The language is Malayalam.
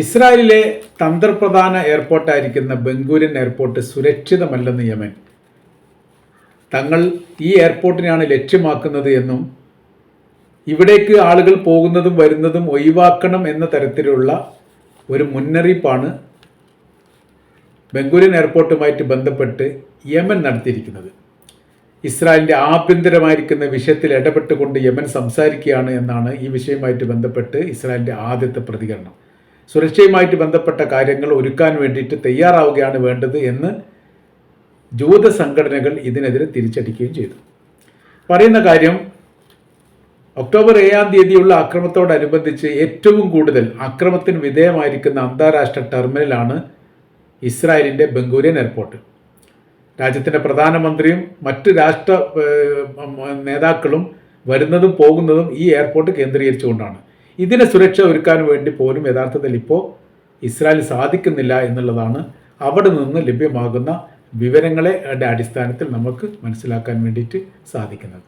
ഇസ്രായേലിലെ തന്ത്രപ്രധാന എയർപോർട്ടായിരിക്കുന്ന ബംഗൂരിൻ എയർപോർട്ട് സുരക്ഷിതമല്ലെന്ന് യമൻ. തങ്ങൾ ഈ എയർപോർട്ടിനെയാണ് ലക്ഷ്യമാക്കുന്നത് എന്നും ഇവിടേക്ക് ആളുകൾ പോകുന്നതും വരുന്നതും ഒഴിവാക്കണം എന്ന തരത്തിലുള്ള ഒരു മുന്നറിയിപ്പാണ് ബംഗൂരിൻ എയർപോർട്ടുമായിട്ട് ബന്ധപ്പെട്ട് യമൻ നടത്തിയിരിക്കുന്നത്. ഇസ്രായേലിന്റെ ആഭ്യന്തരമായിരിക്കുന്ന വിഷയത്തിൽ ഇടപെട്ടുകൊണ്ട് യമൻ സംസാരിക്കുകയാണ് എന്നാണ് ഈ വിഷയവുമായിട്ട് ബന്ധപ്പെട്ട് ഇസ്രായേലിന്റെ ആദ്യത്തെ പ്രതികരണം. സുരക്ഷയുമായിട്ട് ബന്ധപ്പെട്ട കാര്യങ്ങൾ ഒരുക്കാൻ വേണ്ടിയിട്ട് തയ്യാറാവുകയാണ് വേണ്ടത് എന്ന് ജൂത സംഘടനകൾ ഇതിനെതിരെ തിരിച്ചടിക്കുകയും ചെയ്തു. പറയുന്ന കാര്യം ഒക്ടോബർ ഏഴാം തീയതിയുള്ള അക്രമത്തോടനുബന്ധിച്ച് ഏറ്റവും കൂടുതൽ അക്രമത്തിന് വിധേയമായിരിക്കുന്ന അന്താരാഷ്ട്ര ടെർമിനലാണ് ഇസ്രായേലിന്റെ ബംഗൂരിയൻ എയർപോർട്ട്. രാജ്യത്തിന്റെ പ്രധാനമന്ത്രിയും മറ്റ് രാഷ്ട്ര നേതാക്കളും വരുന്നതും പോകുന്നതും ഈ എയർപോർട്ട് കേന്ദ്രീകരിച്ചുകൊണ്ടാണ്. ഇതിനെ സുരക്ഷ ഒരുക്കാൻ വേണ്ടി പോലും യഥാർത്ഥത്തിൽ ഇപ്പോൾ ഇസ്രായേൽ സാധിക്കുന്നില്ല എന്നുള്ളതാണ് അവിടെ നിന്ന് ലഭ്യമാകുന്ന വിവരങ്ങളെ അടിസ്ഥാനത്തിൽ നമുക്ക് മനസ്സിലാക്കാൻ വേണ്ടിയിട്ട് സാധിക്കുന്നത്.